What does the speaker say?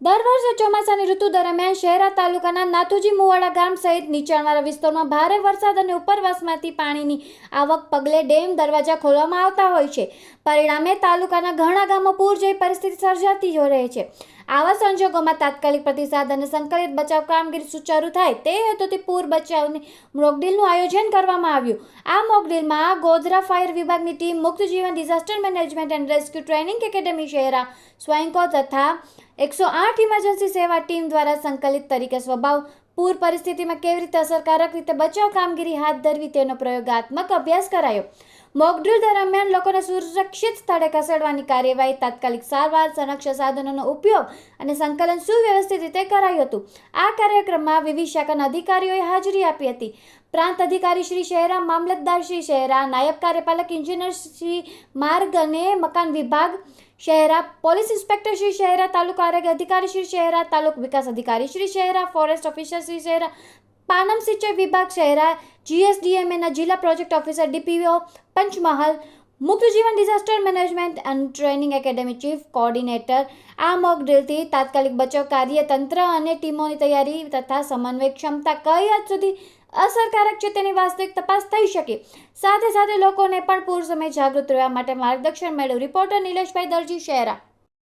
દર વર્ષે ચોમાસાની ઋતુ દરમિયાન શહેરા તાલુકાના નાથુજી મુવાડા ગામ સહિત નીચાણવાળા વિસ્તારમાં ભારે વરસાદ અને ઉપરવાસમાંથી પાણીની આવક પગલે ડેમ દરવાજા ખોલવામાં આવતા હોય છે. પરિણામે તાલુકાના ઘણા ગામો પૂર જેવી પરિસ્થિતિ સર્જાતી રહે છે. આવા સંજોગોમાં તાત્કાલિક પ્રતિસાદ અને સંકલિત બચાવ કામગીરી સુચારુ થાય તે હેતુથી પૂર બચાવની મોકડ્રીલનું આયોજન કરવામાં આવ્યું. આ મોકડ્રીલમાં ગોધરા ફાયર વિભાગની team Mukt Jivan disaster management and rescue training academy, Shehra સ્વયંકો તથા એકસો આઠ ઇમરજન્સી સેવા ટીમ દ્વારા સંકલિત તરીકે સ્વભાવ, પૂર પરિસ્થિતિમાં કેવી રીતે અસરકારક રીતે બચાવ કામગીરી હાથ ધરવી તેનો પ્રયોગાત્મક અભ્યાસ કરાયો. મોકડ્રીલ દરમિયાન લોકોને સુરક્ષિત સ્થળે ખસેડવાની કાર્યવાહી, તાત્કાલિક સારવાર, સંરક્ષણ સાધનોનો ઉપયોગ અને સંકલન સુવ્યવસ્થિત રીતે કરાયું હતું. આ કાર્યક્રમમાં વિવિધ શાખાના અધિકારીઓએ હાજરી આપી હતી. પ્રાંત અધિકારી શ્રી શહેરા, મામલતદાર શ્રી શહેરા, નાયબ કાર્યપાલક ઇન્જિનિયર શ્રી માર્ગ અને મકાન વિભાગ શહેરા પોલીસ ઇન્સ્પેક્ટર શ્રી શહેરા, તાલુકા આરોગ્ય અધિકારી શ્રી શહેરા, તાલુક વિકાસ અધિકારી શ્રી શહેરા, ફોરેસ્ટ ઓફિસર શ્રી શહેરા, પાનમ સિંચાઈ વિભાગ શહેરા, જીએસડીએમએના જિલ્લા project officer DPO Panchmahal Mukt Jivan disaster management and training academy chief coordinator આ મોક ડ્રીલથી તાત્કાલિક બચાવ કાર્ય તંત્ર અને ટીમોની તૈયારી તથા સમન્વય ક્ષમતા કઈ હદ સુધી અસરકારક છે તેની વાસ્તવિક તપાસ થઈ શકે. સાથે સાથે લોકોને પણ પૂર સમય જાગૃત રહેવા માટે માર્ગદર્શન મેળવ્યું. રિપોર્ટર નિલેશભાઈ દરજી શહેરા.